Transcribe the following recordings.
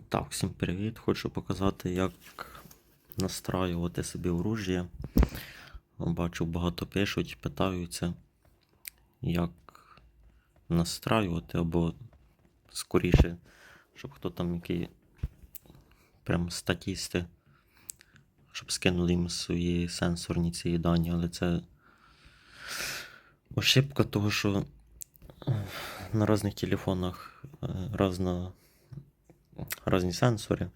Так, всім привіт. Хочу показати, як настраювати собі оружие. Бачу, багато пишуть, питаються, як настраювати, або скоріше, щоб хто там які прям статісти, щоб скинули їм свої сенсорні ці дані, але це ошибка того, що на різних телефонах е, різна різні сенсори.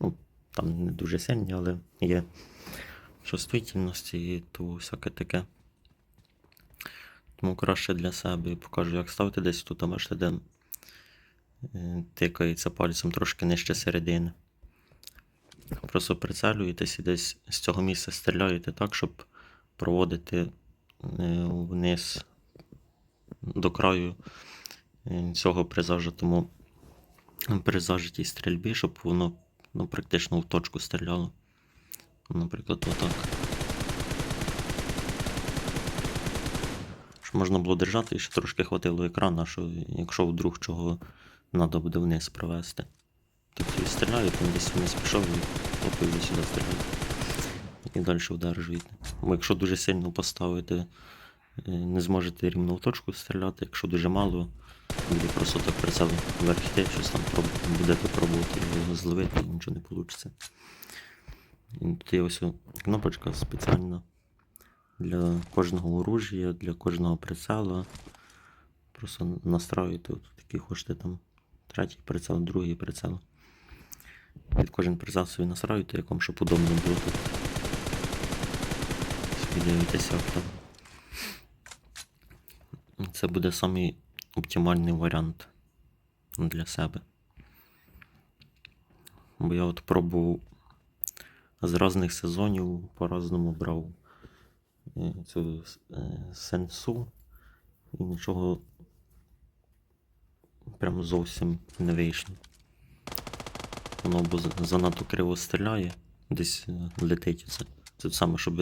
Ну, там не дуже сильні, але є чувствительності і то всяке таке. Тому краще для себе покажу, як ставити десь тут, а бачите, де е, тикається пальцем трошки нижче середини. Просто прицелюєтесь і десь з цього місця стріляєте так, щоб проводити е, вниз до краю е, цього призажа. Тому при зажитій стрільбі, щоб воно ну, практично в точку стріляло. Наприклад, отак. Щоб можна було держати і ще трошки хватило екрана, що якщо вдруг чого треба буде вниз провести. Тобто і стріляю, там десь вниз пішов і топив ви сюди стріляю. І далі вдержуєте. Бо якщо дуже сильно поставите, е, не зможете рівно в точку стріляти, якщо дуже мало, буде просто так прицел вверх йти, щось там будете пробувати його зловити, нічого не вийде. Тут є ось кнопочка спеціальна для кожного оружия, для кожного прицела. Просто настраюєте, от такий хочете там третій прицел, другий прицел. Під кожен прицел собі настраюєте, як вам щоб удобно було тут. Собі. Це буде самий оптимальний варіант для себе. Бо я от пробував з різних сезонів по-разному брав цю сенсу і нічого прям зовсім не вийшло. Воно або занадто криво стріляє, десь е, летить це. Це те саме, щоб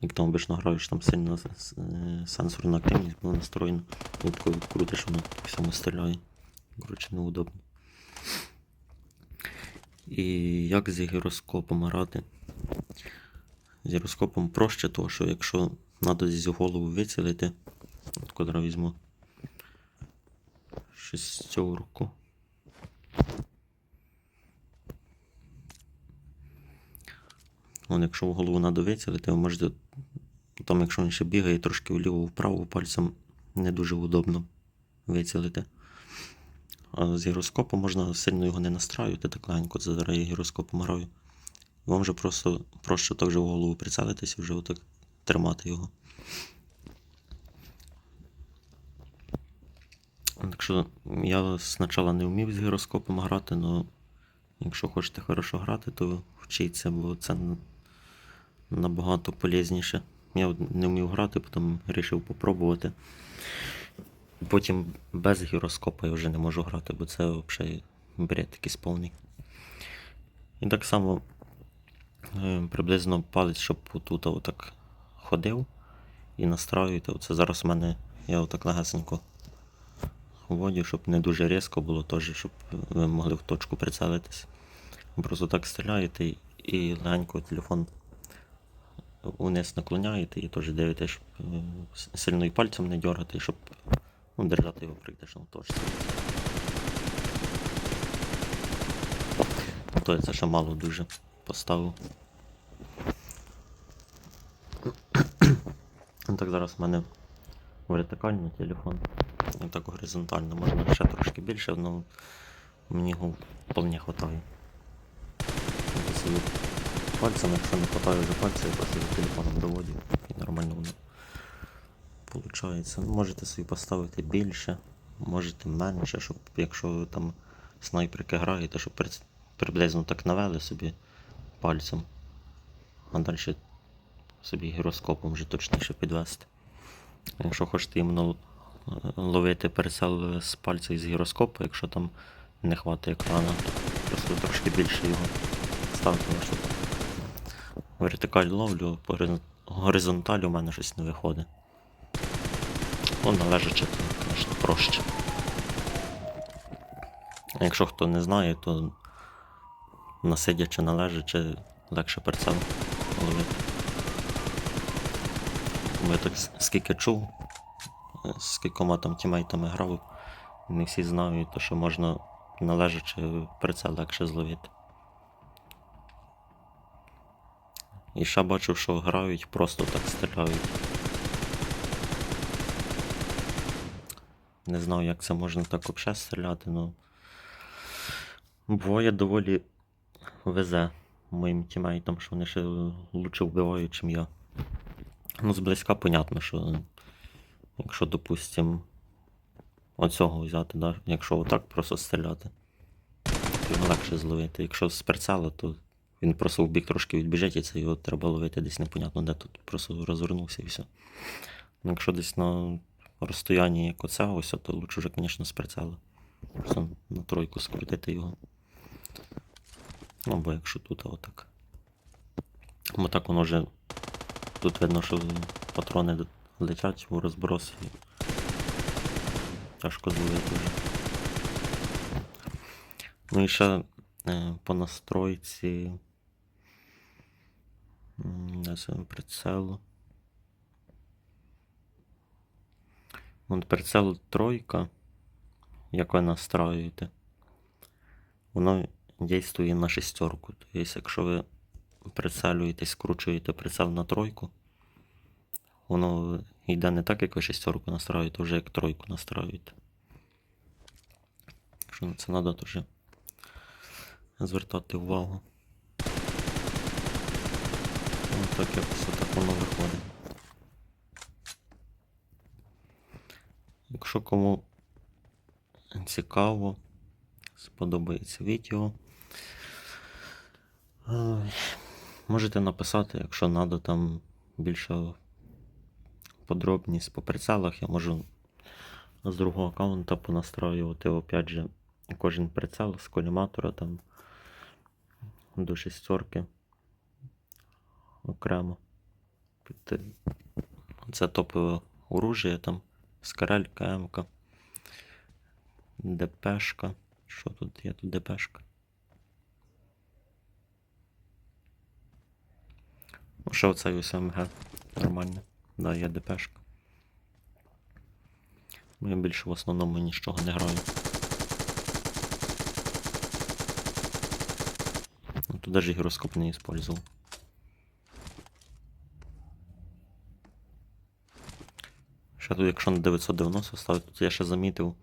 як там обично граєш, там сильно сенсорна активність була настроєна. Тако крутиш, воно по всьому стріляє. Коротше, неудобно. І як з гіроскопом грати? З гіроскопом проще, того, що якщо треба десь голову вицілити, от коли візьму щось з цього руку. Вон, якщо в голову треба вицілити, ви можете. Там, якщо він ще бігає трошки вліво-вправо, пальцем не дуже удобно вицілити. А з гіроскопом можна сильно його не настраювати, так легенько зараз гіроскопом граю. Вам же просто проще так же в голову прицелитись і вже отак тримати його. Так що я спочатку не вмів з гіроскопом грати, але якщо хочете хорошо грати, то вчіться, бо це набагато полезніше. Я не вмів грати, потім вирішив попробувати. Потім без гіроскопа я вже не можу грати, бо це взагалі бред такий повний. І так само е, приблизно палець, щоб тут отак ходив і настраюєте. Оце зараз у мене я отак легесенько вводю, щоб не дуже різко було теж, щоб ви могли в точку прицелитись. Просто так стріляєте і легенько телефон вниз наклоняєте і теж дивитесь, щоб е, сильно і пальцем не дергати, щоб ну, держати його практично. Ну, То я це ще мало дуже поставив. Ну, Так зараз в мене вертикальний телефон. І так горизонтально. Можна ще трошки більше, але мені його вполне хватає. Пальцем, якщо не хватає вже пальця, я просто за телефоном доводю і нормально воно Получається. Можете собі поставити більше, можете менше, щоб якщо там снайперки граєте, щоб приблизно так навели собі пальцем, а далі собі гіроскопом вже точніше підвести. Якщо хочете іменно ловити пересел з пальця із гіроскопу, якщо там не хватає екрана, то просто трошки більше його ставте на що Вертикаль ловлю, по горизонталі у мене щось не виходить. Ну, належачи, звісно, проще. Якщо хто не знає, то на сидячи на лежачи легше прицел ловити. Бо так скільки чув, з кількома там тімейтами грав, не всі знають, то що можна на лежачи прицел легше зловити. І ще бачив, що грають, просто так стріляють. Не знав, як це можна так взагалі стріляти, ну. Буває доволі везе моїм тімейтам, що вони ще лучше вбивають, чим я. Ну, зблизька, понятно, що якщо, допустим, оцього взяти, да? якщо отак просто стріляти, то легше зловити. Якщо з прицела, то він просто в бік трошки відбіжить, і це його треба ловити десь непонятно, де тут просто розвернувся і все. Ну, якщо десь на розстоянні як оце, ось, то лучше вже, звісно, з прицела. Просто на тройку скрутити його. Ну, або якщо тут, а отак. Бо так воно вже. Тут видно, що патрони летять у розброс і тяжко зловити вже. Ну і ще е, по настройці. М, Де прицелу. От прицел тройка, як ви настраюєте, воно дійствує на шестерку. Тобто, якщо ви прицелюєтесь, скручуєте прицел на тройку, воно йде не так, як ви шестерку настраюєте, а вже як тройку настраюєте. Якщо на це треба теж звертати увагу. Ось так якось так воно виходить. Якщо кому цікаво, сподобається відео. е, Можете написати, якщо треба там більше подробність по прицелах, я можу з другого аккаунта понастроювати опять же кожен прицел з коліматора там до шістерки окремо. Це топове оружие там. Скарелька, МК. ДПшка. Що тут є? Тут ДПшка. Ну, що оцей ось МГ? Нормально. Да, є ДПшка. Ну, Я більше в основному нічого не граю. Ну, тут даже гіроскоп не использовал. Тут, якщо на 990 ставити, тут я ще замітив.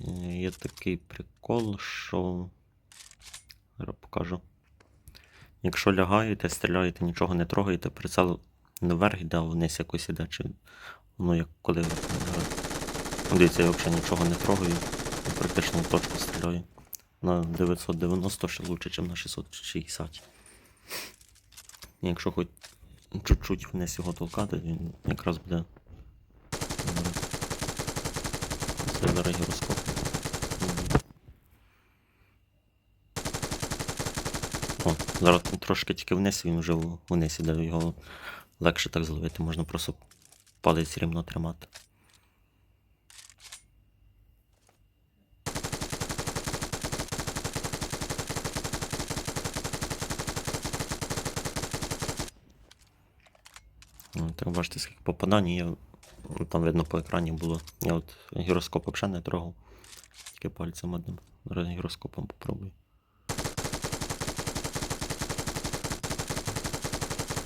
е, Є такий прикол, що. Зараз покажу. Якщо лягаєте, стріляєте, нічого не трогаєте, прицел не вверх йде, а вниз якось іде. Чи воно як коли. е, Дивіться, я взагалі нічого не трогаю. я Практично в точку стріляю. На 990 ще лучше, ніж на 660. Якщо хоч чуть-чуть вниз його толкати, він якраз буде. Це зараз гіроскоп. О, зараз трошки тільки вниз, він вже вниз іде, його легше так зловити, можна просто палець рівно тримати. Ну, Так бачите, скільки попадань, я, ну, там видно по екрані було. Я от гіроскоп взагалі не трогав. Тільки пальцем одним. Зараз гіроскопом попробую.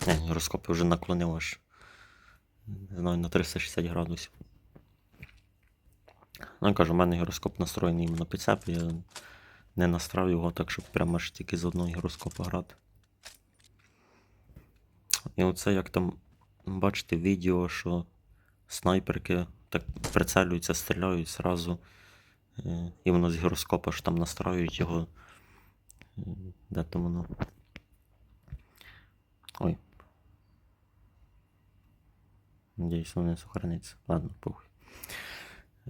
Не, гіроскоп вже наклонив аж. Знаю, на 360 градусів. Ну, я кажу, у мене гіроскоп настроєний іменно під себе, я не настраю його так, щоб прямо аж тільки з одного гіроскопа грати. І оце як там бачите відео, що снайперки так прицелюються, стріляють зразу. е, І воно з гіроскопа ж там настраюють його. Е, Де там воно? Ой. Надіюсь, воно не сохраниться. Ладно, похуй.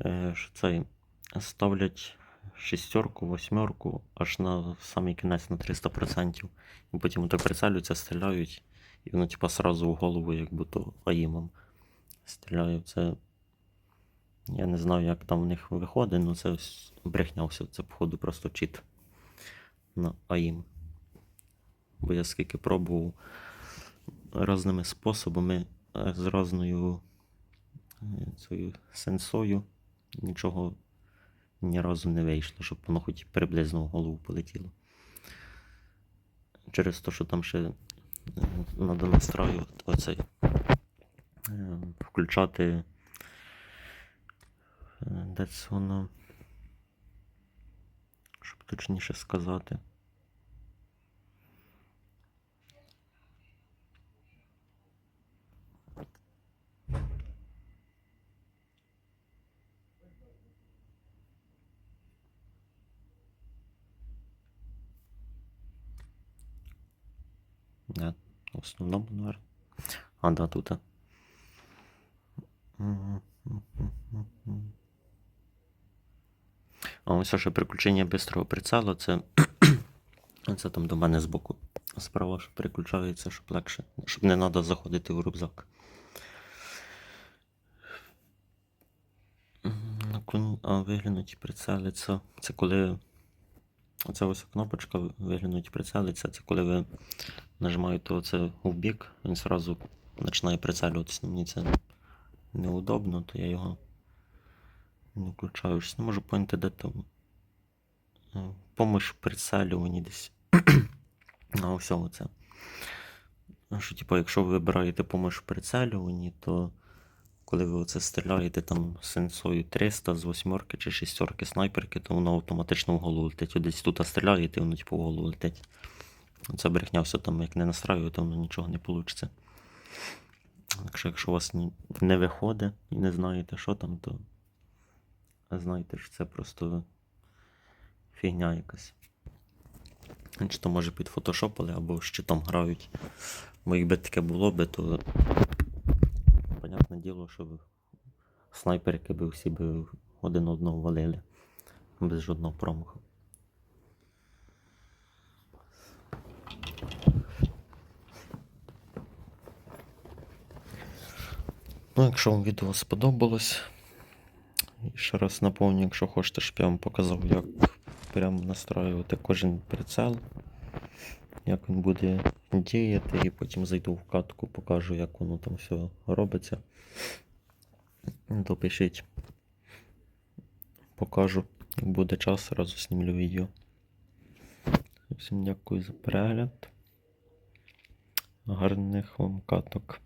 Е, Що це ставлять шістерку, восьмерку, аж на самий кінець на 300%. І потім так прицелюються, стріляють. І воно, типа, сразу в голову, як будто аїмом стріляє. Це. Я не знаю, як там в них виходить, але це ось брехня все. Це, походу, просто чіт. на АІМ. Бо я скільки пробував різними способами, з різною е, цією сенсою, нічого ні разу не вийшло, щоб воно хоч приблизно в голову полетіло. Через те, що там ще треба настраювати оцей, включати е, де це воно, щоб точніше сказати. Да, в основному, наверное. А, да, тут. А ось ще приключення бистрого прицелу. Це, це там до мене збоку. Справа, що переключається, щоб легше. Щоб не треба заходити в рюкзак. А виглянуті прицели це, це коли. Оця ось кнопочка виглянуть прицелиться, це коли ви нажимаєте оце в бік, він зразу починає прицелюватися. Мені це неудобно, то я його не включаю. Щось не можу поняти, де там. е, Помощь в прицелюванні десь. А ось оце. Що, типу, якщо ви вибираєте помощь прицелюванні, то коли ви оце стріляєте там сенсою 300 з восьмерки чи шістерки снайперки, то воно автоматично в голову летить. Десь тут стріляєте, воно типу в голову летить. Це брехня все там, як не настраюєте, воно нічого не вийде. Так що, якщо у вас не виходить і не знаєте, що там, то знайте, що це просто фігня якась. Чи то може підфотошопили, або ще там грають. Бо якби таке було би, то понятне діло, що снайперки би всі би один одного валили без жодного промаху. Ну, якщо вам відео сподобалось, і ще раз напомню, якщо хочете, щоб я вам показав, як прямо настраювати кожен прицел, як він буде діяти, і потім зайду в катку, покажу, як воно там все робиться. То пишіть. Покажу, як буде час, разу знімлю відео. Всім дякую за перегляд. Гарних вам каток.